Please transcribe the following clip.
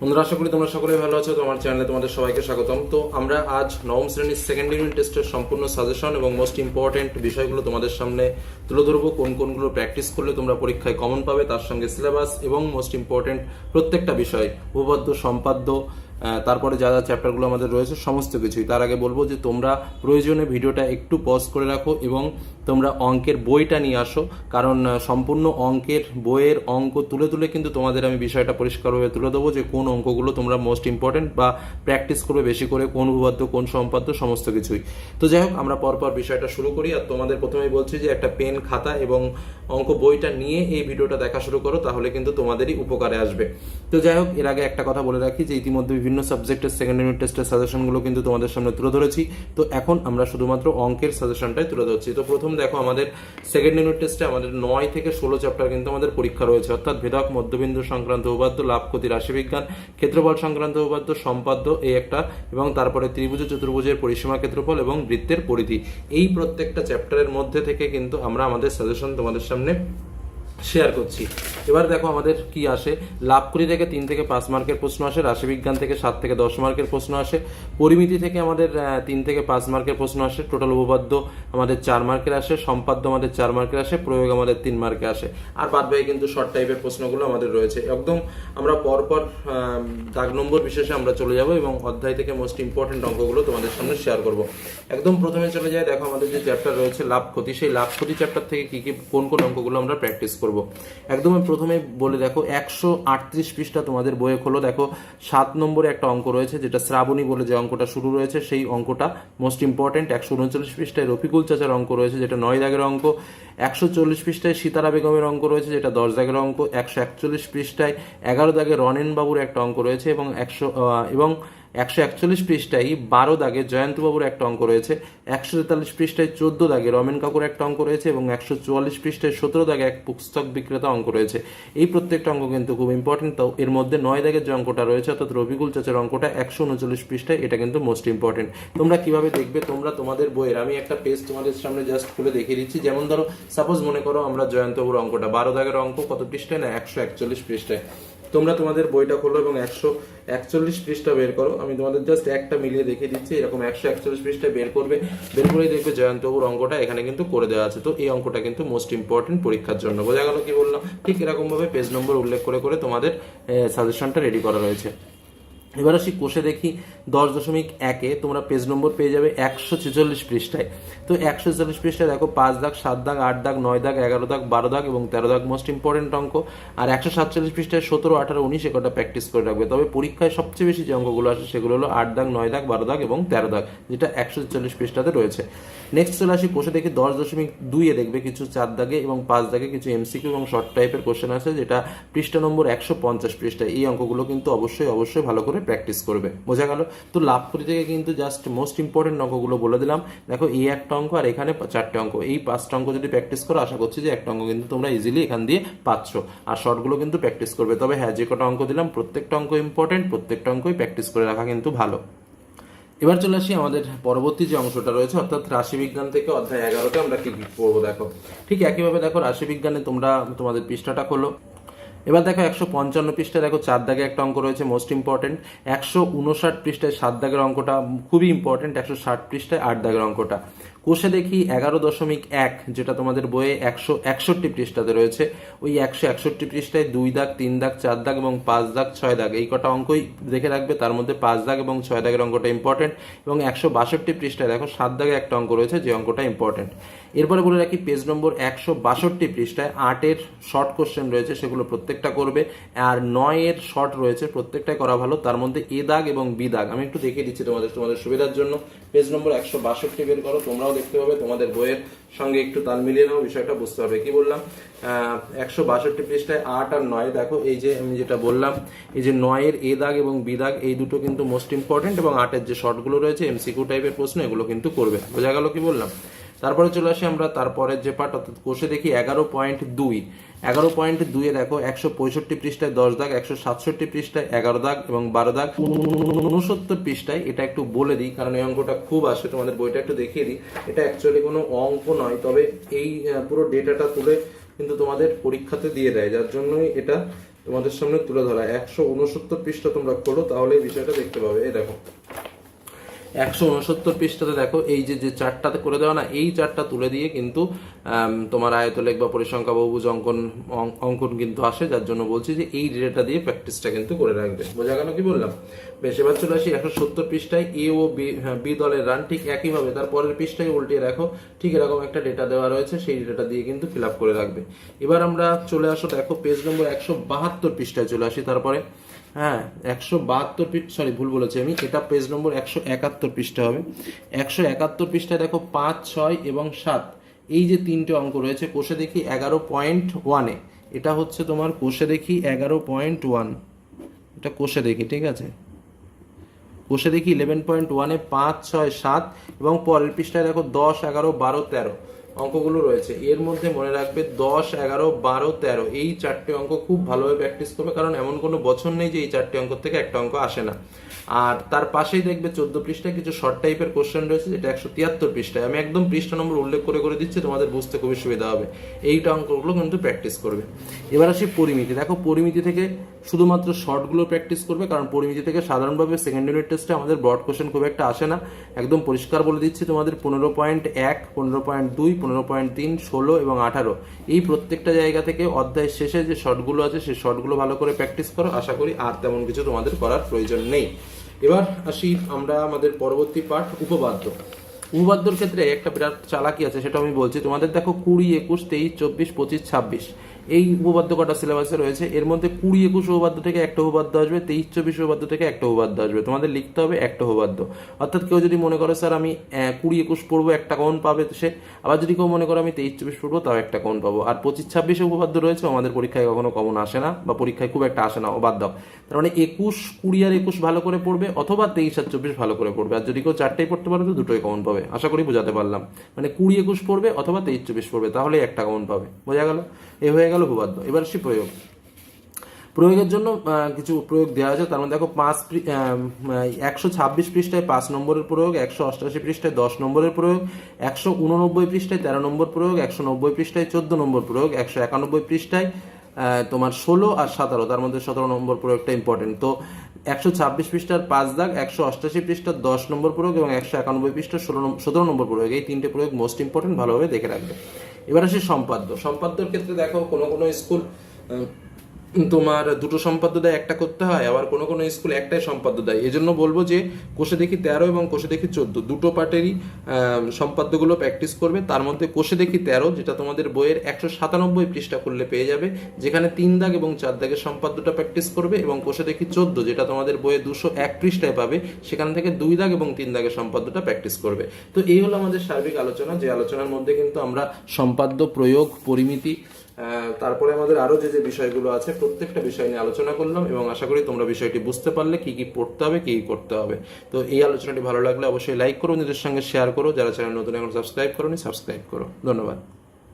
বন্ধুরা, আশা করি তোমরা সকলেই ভালো আছো। তোমার চ্যানেলে তোমাদের সবাইকে স্বাগতম। তো আমরা আজ নবম শ্রেণির সেকেন্ড ইউনিট টেস্টের সম্পূর্ণ সাজেশন এবং মোস্ট ইম্পর্টেন্ট বিষয়গুলো তোমাদের সামনে তুলে ধরবো। কোন কোনগুলো প্র্যাকটিস করলে তোমরা পরীক্ষায় কমন পাবে, তার সঙ্গে সিলেবাস এবং মোস্ট ইম্পর্টেন্ট প্রত্যেকটা বিষয়, উপপাদ্য, সম্পাদ্য তারপরে যা যা চ্যাপ্টারগুলো আমাদের রয়েছে, সমস্ত কিছুই। তার আগে বলব যে তোমরা প্রয়োজনে ভিডিওটা একটু পজ করে রাখো এবং তোমরা অঙ্কের বইটা নিয়ে আসো, কারণ সম্পূর্ণ অঙ্কের বইয়ের অঙ্ক তুলে তুলে কিন্তু তোমাদের আমি বিষয়টা পরিষ্কারভাবে তুলে দেবো যে কোন অঙ্কগুলো তোমরা মোস্ট ইম্পর্টেন্ট বা প্র্যাকটিস করবে বেশি করে, কোন উপপাদ্য কোন সম্পাদ্য, সমস্ত কিছুই। তো যাই হোক, আমরা পরপর বিষয়টা শুরু করি। আর তোমাদের প্রথমেই বলছি যে একটা পেন খাতা এবং অঙ্ক বইটা নিয়ে এই ভিডিওটা দেখা শুরু করো, তাহলে কিন্তু তোমাদেরই উপকারে আসবে। তো যাই হোক, এর আগে একটা কথা বলে রাখি যে ইতিমধ্যে বিভিন্ন সাবজেক্টের সেকেন্ড ইউনিট টেস্টের সাজেশনগুলো কিন্তু তোমাদের সামনে তুলে ধরেছি। তো এখন আমরা শুধুমাত্র অঙ্কের সাজেশনটাই তুলে ধরছি। তো প্রথম দেখো, আমাদের সেকেন্ড ইউনিট টেস্টে আমাদের নয় থেকে ষোলো চ্যাপ্টার কিন্তু আমাদের পরীক্ষা রয়েছে। অর্থাৎ ভেদক, মধ্যবিন্দু সংক্রান্ত উপাদ্য লাভ ক্ষতি রাশিবিজ্ঞান, ক্ষেত্রফল সংক্রান্ত উপাদ্য, সম্পাদ্য এই একটা, এবং তারপরে ত্রিভুজ, চতুর্ভুজের পরিসীমা, ক্ষেত্রফল এবং বৃত্তের পরিধি। এই প্রত্যেকটা চ্যাপ্টারের মধ্যে থেকে কিন্তু আমরা আমাদের সাজেশন তোমাদের সামনে শেয়ার করছি। এবার দেখো আমাদের কি আসে। লাভ করি থেকে তিন থেকে পাঁচ মার্কের প্রশ্ন আসে, রাশিবিজ্ঞান থেকে সাত থেকে দশ মার্কের প্রশ্ন আসে, পরিমিতি থেকে আমাদের তিন থেকে পাঁচ মার্কের প্রশ্ন আসে টোটাল উপপাদ্য আমাদের চার মার্কের আসে, সম্পাদ্য আমাদের চার মার্কের আসে, প্রয়োগ আমাদের তিন মার্কে আসে। আর বাদ বাকি কিন্তু শর্ট টাইপের প্রশ্নগুলো আমাদের রয়েছে। একদম আমরা পরপর দাগ নম্বর বিশেষে আমরা চলে যাব এবং অধ্যায় থেকে মোস্ট ইম্পর্টেন্ট অঙ্কগুলো তোমাদের সামনে শেয়ার করব। একদম প্রথমে চলে যায় দেখো আমাদের যে চ্যাপ্টার রয়েছে লাভ ক্ষতি, সেই লাভ ক্ষতি চ্যাপ্টার থেকে কি কি, কোন কোন অঙ্কগুলো আমরা প্র্যাকটিস করব। একদম প্রথমে বলে দেখো, একশো আটত্রিশ পৃষ্ঠা তোমাদের বইয়ে খোলো। দেখো, সাত নম্বরে একটা অঙ্ক রয়েছে, যেটা শ্রাবণী বলে যে অঙ্কটা শুরু রয়েছে, সেই অঙ্কটা মোস্ট ইম্পর্টেন্ট একশো উনচল্লিশ পৃষ্ঠায় রফিকুল চাচার অঙ্ক রয়েছে, যেটা নয় দাগের অঙ্ক। একশো চল্লিশ পৃষ্ঠায় সীতারা বেগমের অঙ্ক রয়েছে, যেটা দশ দাগের অঙ্ক। একশো একচল্লিশ পৃষ্ঠায় এগারো দাগে রনেন বাবুর একটা অঙ্ক রয়েছে এবং একশো এবং একশো একচল্লিশ পৃষ্ঠায় বারো দাগে জয়ন্তবাবুর একটা অঙ্ক রয়েছে, একশো তেতাল্লিশ পৃষ্ঠায় চোদ্দ দাগে রমেন কাকুর একটা অঙ্ক রয়েছে এবং একশো চুয়াল্লিশ পৃষ্ঠায় সতেরো দাগে এক পুস্তক বিক্রেতা অঙ্ক রয়েছে। এই প্রত্যেকটা অঙ্ক কিন্তু খুব ইম্পর্টেন্ট তো এর মধ্যে নয় দাগের যে অঙ্কটা রয়েছে, অর্থাৎ রবিকুল চাচার অঙ্কটা একশো উনচল্লিশ পৃষ্ঠায়, এটা কিন্তু মোস্ট ইম্পর্টেন্ট তোমরা কীভাবে দেখবে? তোমরা তোমাদের বইয়ের, আমি একটা পেজ তোমাদের সামনে জাস্ট খুলে দেখিয়ে দিচ্ছি। যেমন ধরো সাপোজ মনে করো আমরা জয়ন্তবাবুর অঙ্কটা, বারো দাগের অঙ্ক কত পৃষ্ঠায় না? একশো একচল্লিশ পৃষ্ঠায়। তোমরা তোমাদের বইটা খোলো এবং একশো একচল্লিশ পৃষ্ঠা বের করো। আমি তোমাদের জাস্ট একটা মিলিয়ে দেখিয়ে দিচ্ছি, এরকম একশো একচল্লিশ পৃষ্ঠা বের করবে। বের করে দেখবে জয়ন্তবাবুর অঙ্কটা এখানে কিন্তু করে দেওয়া আছে। তো এই অঙ্কটা কিন্তু মোস্ট ইম্পর্টেন্ট পরীক্ষার জন্য। বোঝা গেল কি বললাম? ঠিক এরকমভাবে পেজ নম্বর উল্লেখ করে করে তোমাদের সাজেশনটা রেডি করা রয়েছে। এবার আসি কোষে দেখি দশ দশমিক একে, তোমরা পেজ নম্বর পেয়ে যাবে একশো ছেচল্লিশ পৃষ্ঠায়। তো একশো ছেচল্লিশ পৃষ্ঠায় দেখো পাঁচ দাগ, সাত দাগ, আট দাগ, নয় দাগ, এগারো দাগ, বারো দাগ এবং তেরো দাগ মোস্ট ইম্পর্টেন্ট অঙ্ক। আর একশো সাতচল্লিশ পৃষ্ঠায় সতেরো, আঠারো, উনিশ একটা প্র্যাকটিস করে রাখবে। তবে পরীক্ষায় সবচেয়ে বেশি যে অঙ্কগুলো আসে সেগুলো হলো আট দাগ, নয় দাগ, বারো দাগ এবং তেরো দাগ, যেটা একশো ছেচল্লিশ পৃষ্ঠাতে রয়েছে। নেক্সট চলে আসি কোষে দেখি দশ দশমিক দুইয়ে দেখবে কিছু চার দাগে এবং পাঁচ দাগে কিছু এমসিকিউ এবং শর্ট টাইপের কোশ্চেন আছে যেটা পৃষ্ঠা নম্বর একশো পঞ্চাশ পৃষ্ঠায়। এই অঙ্কগুলো কিন্তু অবশ্যই অবশ্যই ভালো করে প্র্যাকটিস করবে। বোঝা গেল? তো লাভ করি থেকে কিন্তু জাস্ট মোস্ট ইম্পর্টেন্ট অঙ্কগুলো বলে দিলাম। দেখো, এই একটা অঙ্ক আর এখানে চারটে অঙ্ক। এই পাঁচটা অঙ্ক যদি প্র্যাকটিস করো, আশা করছি যে একটা অঙ্ক কিন্তু তোমরা ইজিলি এখান দিয়ে পাচ্ছ। আর শর্টগুলো কিন্তু প্র্যাকটিস করবে। তবে হ্যাঁ যে কটা অঙ্ক দিলাম, প্রত্যেকটা অঙ্ক ইম্পর্টেন্ট প্রত্যেকটা অঙ্কই প্র্যাকটিস করে রাখা কিন্তু ভালো। এবার চলে আসি আমাদের পরবর্তী যে অংশটা রয়েছে, অর্থাৎ রাশিবিজ্ঞান থেকে অধ্যায় এগারোতে আমরা কি পড়ব দেখো। ঠিক একইভাবে দেখো, রাশিবিজ্ঞানে তোমরা, তোমাদের পৃষ্ঠাটা খোলো। এবার দেখো একশো পঞ্চান্ন পৃষ্ঠায় দেখো চার দাগে একটা অঙ্ক রয়েছে মোস্ট ইম্পর্টেন্ট একশো উনষাট পৃষ্ঠায় সাত দাগের অঙ্কটা খুবই ইম্পর্টেন্ট একশো ষাট পৃষ্ঠায় আট দাগের অঙ্কটা। কোষে দেখি এগারো দশমিক এক, যেটা তোমাদের বইয়ে একশো একষট্টি পৃষ্ঠাতে রয়েছে। ওই একশো একষট্টি পৃষ্ঠায় দুই দাগ, তিন দাগ, চার দাগ এবং পাঁচ দাগ, ছয় দাগ। এই কটা অঙ্কই দেখে রাখবে, তার মধ্যে পাঁচ দাগ এবং ছয় দাগের অঙ্কটা ইম্পর্টেন্ট এবং একশো বাষট্টি পৃষ্ঠায় দেখো সাত দাগে একটা অঙ্ক রয়েছে, যে অঙ্কটা ইম্পর্টেন্ট এরপরে বলে রাখি পেজ নম্বর একশো বাষট্টি পৃষ্ঠায় আটের শর্ট কোশ্চেন রয়েছে, সেগুলো প্রত্যেকটা করবে। আর নয়ের শর্ট রয়েছে, প্রত্যেকটাই করা ভালো, তার মধ্যে এ দাগ এবং বি দাগ। আমি একটু দেখিয়ে দিচ্ছি তোমাদের তোমাদের সুবিধার জন্য। পেজ নম্বর একশো বাষট্টি বের করো, তোমরাও দেখতে হবে, তোমাদের বইয়ের সঙ্গে একটু তাল মিলিয়ে নাও, বিষয়টা বুঝতে হবে, কি বললাম? একশো বাষট্টি পৃষ্ঠায় আট আর নয়, দেখো, এই যে আমি যেটা বললাম, এই যে নয়ের এ দাগ এবং বি দাগ, এই দুটো কিন্তু মোস্ট ইম্পর্টেন্ট এবং আটের যে শর্টগুলো রয়েছে এমসিকিউ টাইপের প্রশ্ন, এগুলো কিন্তু করবে বোঝা গেল কি বললাম? তারপরে চলে আসি আমরা তারপরের যে পার্ট অর্থাৎ কোষে দেখি এগারো পয়েন্ট দুই। এগারো পয়েন্ট দুইয়ে দেখো একশো পঁয়ষট্টি পৃষ্ঠায় দশ দাগ, একশো সাতষট্টি পৃষ্ঠায় এগারো দাগ এবং বারো দাগ। উনসত্তর পৃষ্ঠায়, এটা একটু বলে দিই, কারণ এই অঙ্কটা খুব আসে, তোমাদের বইটা একটু দেখিয়ে দিই। এটা অ্যাকচুয়ালি কোনো অঙ্ক নয়, তবে এই পুরো ডেটাটা তুলে কিন্তু তোমাদের পরীক্ষাতে দিয়ে দেয়, যার জন্যই এটা তোমাদের সামনে তুলে ধরা। একশো উনসত্তর পৃষ্ঠা তোমরা খোলো তাহলে এই বিষয়টা দেখতে পাবে। এই দেখো। একশো উনসত্তর পৃষ্ঠাতে দেখো এই যে যে চারটাতে করে দেওয়া না এই চারটা তুলে দিয়ে কিন্তু তোমার আয়তলেখ বা পরিসংখ্যা বহুভুজ অঙ্কন অঙ্কন কিন্তু আসে যার জন্য বলছি যে এই ডেটা দিয়ে প্র্যাকটিসটা কিন্তু করে রাখবে। বোঝা গেল কি বললাম? বেশ এবার চলে আসি একশো সত্তর পৃষ্ঠায় এ ও বি হ্যাঁ, দলের রান ঠিক একইভাবে তার পরের পৃষ্ঠায় উল্টিয়ে রাখো ঠিক এরকম একটা ডেটা দেওয়া রয়েছে সেই ডেটা দিয়ে কিন্তু ফিল করে রাখবে। এবার আমরা চলে আসো দেখো পেজ নম্বর একশো বাহাত্তর পৃষ্ঠায় চলে আসি তারপরে হ্যাঁ একশো বাহাত্তর পৃষ্ঠা সরি ভুল বলেছি আমি। এটা পেজ নম্বর একশো একাত্তর পৃষ্ঠা হবে। একশো একাত্তর পৃষ্ঠায় দেখো পাঁচ, ছয় এবং সাত। এই যে তিনটে অঙ্ক রয়েছে, কোষে দেখি এগারো পয়েন্ট ওয়ানে। এটা হচ্ছে তোমার কোষে দেখি এগারো পয়েন্ট ওয়ান। এটা কোষে দেখি, ঠিক আছে? কোষে দেখি ইলেভেন পয়েন্ট ওয়ানে পাঁচ, ছয়, সাত এবং পরের পৃষ্ঠায় দেখো দশ, এগারো, বারো, তেরো। অঙ্কগুলো রয়েছে। এর মধ্যে মনে রাখবে দশ, এগারো, বারো, তেরো। এই চারটে অঙ্ক খুব ভালোভাবে প্র্যাকটিস করবে, কারণ এমন কোনো বছর নেই যে এই চারটে অঙ্ক থেকে একটা অঙ্ক আসে না। আর তার পাশেই দেখবে চোদ্দ পৃষ্ঠায় কিছু শর্ট টাইপের কোশ্চেন রয়েছে, যেটা একশো তিয়াত্তর পৃষ্ঠায়। আমি একদম পৃষ্ঠা নম্বর উল্লেখ করে করে দিচ্ছি, তোমাদের বুঝতে খুবই সুবিধা হবে। এইটা অঙ্কগুলো কিন্তু প্র্যাকটিস করবে। এবার আসি পরিমিতি। দেখো, পরিমিতি থেকে শুধুমাত্র শর্টগুলো প্র্যাকটিস করবে, কারণ পরিমিতি থেকে সাধারণভাবে সেকেন্ড ইউনিট টেস্টে আমাদের ব্রড কোশ্চেন খুব একটা আসে না। একদম পরিষ্কার বলে দিচ্ছি তোমাদের, পনেরো পয়েন্ট এক, পনেরো পয়েন্ট দুই, পনেরো পয়েন্ট তিন, ষোলো এবং আঠারো। এই প্রত্যেকটা জায়গা থেকে অধ্যায়ের শেষে যে শর্টগুলো আছে, সেই শর্টগুলো ভালো করে প্র্যাকটিস করো। আশা করি আর তেমন কিছু তোমাদের করার প্রয়োজন নেই। এবার আসি আমরা আমাদের পরবর্তী পাঠ উপবাদ্য। উপবাদ্যর ক্ষেত্রে একটা বিরাট চালাকি আছে, সেটা আমি বলছি। তোমাদের দেখো কুড়ি, একুশ, তেইশ, চব্বিশ, পঁচিশ, ছাব্বিশ। এই উপবাদ্য কটা সিলেবাসে রয়েছে? এর মধ্যে কুড়ি একুশ উপবাদ্য থেকে একটা উপবাদ্য আসবে, তেইশ চব্বিশ উপবাদ্য থেকে একটা উপবাদ্য আসবে। তোমাদের লিখতে হবে একটা উপবাদ্য অর্থাৎ কেউ যদি মনে করো, স্যার, আমি কুড়ি একুশ পড়ব, একটা কমন পাবে সে। আবার যদি কেউ মনে করো, আমি তেইশ চব্বিশ পড়ব, তাও একটা কমন পাবো। আর পঁচিশ ছাব্বিশে উপবাদ্য রয়েছে, আমাদের পরীক্ষায় কখনো কমন আসে না, বা পরীক্ষায় খুব একটা আসে না ও দাও তার মানে একুশ, কুড়ি আর একুশ ভালো করে পড়বে, অথবা তেইশ আর চব্বিশ ভালো করে পড়বে। আর যদি কেউ চারটেই পড়তে পারে, তো দুটোই কমন পাবে। আশা করি বোঝাতে পারলাম। মানে কুড়ি একুশ পড়বে, অথবা তেইশ চব্বিশ পড়বে তাহলে একটা কমন পাবে। বোঝা গেল? এ হয়ে গেল। ভূবাদ্য এবার সে প্রয়োগ। প্রয়োগের জন্য কিছু প্রয়োগ দেওয়া আছে তার মধ্যে দেখো পাঁচ একশো ছাব্বিশ পৃষ্ঠায় পাঁচ নম্বরের প্রয়োগ, একশো অষ্টাশি পৃষ্ঠায় দশ নম্বরের প্রয়োগ, একশো উননব্বই পৃষ্ঠায় তেরো নম্বর প্রয়োগ, একশো নব্বই পৃষ্ঠায় চোদ্দ নম্বর প্রয়োগ, একশো একানব্বই পৃষ্ঠায় তোমার ষোলো আর সতেরো, তার মধ্যে সতেরো নম্বর প্রয়োগটা ইম্পর্টেন্ট তো একশো ছাব্বিশ পৃষ্ঠার পাঁচ দাগ, একশো অষ্টাশি পৃষ্ঠার দশ নম্বর প্রয়োগ এবং একশো একানব্বই পৃষ্ঠার ষোলো সতেরো নম্বর প্রয়োগ, এই তিনটে প্রয়োগ মোস্ট ইম্পর্টেন্ট ভালোভাবে দেখে রাখবে। এবার আসে সম্পাদ্য। সম্পাদ্যর ক্ষেত্রে দেখো কোনো কোনো স্কুল তোমার দুটো সম্পাদ্য দেয়, একটা করতে হয়, আবার কোনো কোনো স্কুল একটাই সম্পাদ্য দেয়। জন্য বলব যে, কোষে দেখি তেরো এবং কোষে দেখি চোদ্দ। দুটো পার্টেরই সম্পাদ্যগুলো প্র্যাকটিস করবে। তার মধ্যে কোষে দেখি তেরো, যেটা তোমাদের বইয়ের একশো সাতানব্বই পৃষ্ঠা করলে পেয়ে যাবে। যেখানে তিন দাগ এবং চার দাগের সম্পাদ্যটা প্র্যাকটিস করবে এবং কোষে দেখি চোদ্দ, যেটা তোমাদের বইয়ে দুশো এক পৃষ্ঠায় পাবে। সেখান থেকে দুই দাগ এবং তিন দাগের সম্পাদ্যটা প্র্যাকটিস করবে। তো এই হলো আমাদের সার্বিক আলোচনা। যে আলোচনার মধ্যে কিন্তু আমরা সম্পাদ্য প্রয়োগ, পরিমিতি তারপরে আমাদের আরও যে যে বিষয়গুলো আছে, প্রত্যেকটা বিষয় নিয়ে আলোচনা করলাম এবং আশা করি তোমরা বিষয়টি বুঝতে পারলে কি কি পড়তে হবে, কি কি করতে হবে। তো এই আলোচনাটি ভালো লাগলে অবশ্যই লাইক করো, নিজের সঙ্গে শেয়ার করো। যারা চ্যানেল নতুন এখন সাবস্ক্রাইব করো সাবস্ক্রাইব করো। ধন্যবাদ।